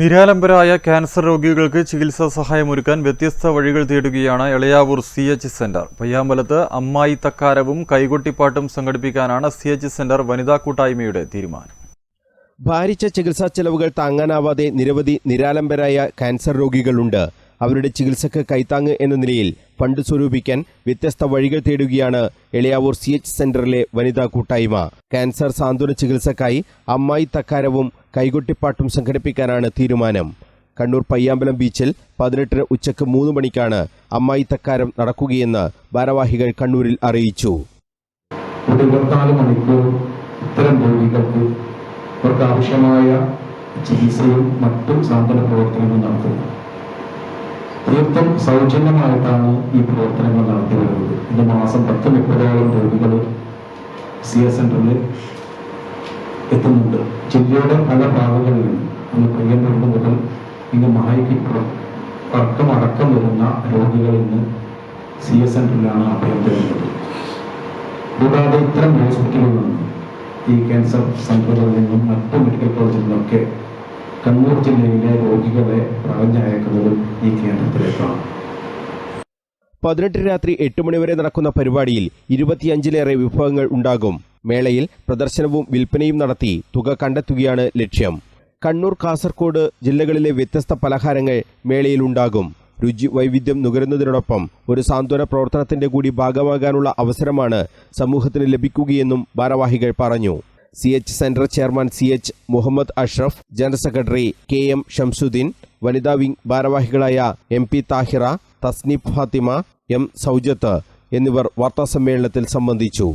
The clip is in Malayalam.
നിരാലംബരായ ക്യാൻസർ രോഗികൾക്ക് ചികിത്സാ സഹായമൊരുക്കാൻ വ്യത്യസ്ത വഴികൾ തേടുകയാണ് എളയാവൂർ സി എച്ച് സെന്റർ. പയ്യാമ്പലത്ത് അമ്മായി തക്കാരവും കൈകൊട്ടിപ്പാട്ടും സംഘടിപ്പിക്കാനാണ് സി എച്ച് സെന്റർ വനിതാ കൂട്ടായ്മയുടെ തീരുമാനം. ഭാരിച്ച ചികിത്സാ ചെലവുകൾ താങ്ങാനാവാതെ നിരവധി നിരാലംബരായ ക്യാൻസർ രോഗികളുണ്ട്. അവരുടെ ചികിത്സക്ക് കൈത്താങ്ങ് എന്ന നിലയിൽ ഫണ്ട് സ്വരൂപിക്കാൻ വ്യത്യസ്ത വഴികൾ തേടുകയാണ് എളിയാവൂർ സി എച്ച് സെന്ററിലെ വനിതാ കൂട്ടായ്മ. ക്യാൻസർ സാന്ത്വന ചികിത്സക്കായി അമ്മായി തക്കാരവും കൈകൊട്ടിപ്പാട്ടും സംഘടിപ്പിക്കാനാണ് തീരുമാനം. കണ്ണൂർ പയ്യാമ്പലം ബീച്ചിൽ പതിനെട്ടിന് ഉച്ചയ്ക്ക് മൂന്ന് മണിക്കാണ് അമ്മായി തക്കാരം നടക്കുകയെന്ന് ഭാരവാഹികൾ കണ്ണൂരിൽ അറിയിച്ചു. ഒരു ഇരുപത്തിനാല് മണിക്കൂർ ഇത്തരം രോഗികൾക്ക് അവർക്ക് ആവശ്യമായ ചികിത്സയും മറ്റും സാന്ത്വന പ്രവർത്തനങ്ങളും നടത്തുന്നു. തീർത്തും സൗജന്യമായിട്ടാണ് ഈ പ്രവർത്തനങ്ങൾ നടത്തി വരുന്നത് ഇത് മാസം പത്ത് മുപ്പതോളം രോഗികൾ സി എസ് സെന്ററിൽ എത്തുന്നുണ്ട്. ജില്ലയുടെ പല ഭാഗങ്ങളിലും ഒന്ന് പയ്യന്നൂർ മുതൽ ഇന്ന് മഹായിക്കിപ്പുറം അടക്കം അടക്കം വരുന്ന രോഗികൾ ഇന്ന് സി എസ് സെന്ററിലാണ് അഭയം തരുന്നത് കൂടാതെ ഇത്തരം ഹോസ്പിറ്റലുകളിൽ നിന്നും ഈ ക്യാൻസർ സെന്ററുകളിൽ നിന്നും മറ്റു മെഡിക്കൽ കോളേജിൽ നിന്നൊക്കെ കണ്ണൂർ ജില്ലയിലെ രോഗികളെ പറഞ്ഞയക്കുന്നതും ഈ കേന്ദ്രത്തിലേക്കാണ്. പതിനെട്ട് രാത്രി എട്ട് മണിവരെ നടക്കുന്ന പരിപാടിയിൽ ഇരുപത്തിയഞ്ചിലേറെ വിഭവങ്ങൾ ഉണ്ടാകും. മേളയിൽ പ്രദർശനവും വിൽപ്പനയും നടത്തി തുക കണ്ടെത്തുകയാണ് ലക്ഷ്യം. കണ്ണൂർ കാസർഗോഡ് ജില്ലകളിലെ വ്യത്യസ്ത പലഹാരങ്ങൾ മേളയിലുണ്ടാകും. രുചി വൈവിധ്യം നുകരുന്നതിനോടൊപ്പം ഒരു സാന്ത്വന പ്രവർത്തനത്തിന്റെ കൂടി ഭാഗമാകാനുള്ള അവസരമാണ് സമൂഹത്തിന് ലഭിക്കുകയെന്നും ഭാരവാഹികൾ പറഞ്ഞു. C H centre chairman C H Muhammad Ashraf general secretary K M Shamsuddin വനിതാ വിംഗ് ഭാരവാഹികളായ M P Tahira Tasneef Fathima M Soujath എന്നിവർ വാർത്താസമ്മേളനത്തിൽ സംബന്ധിച്ചു.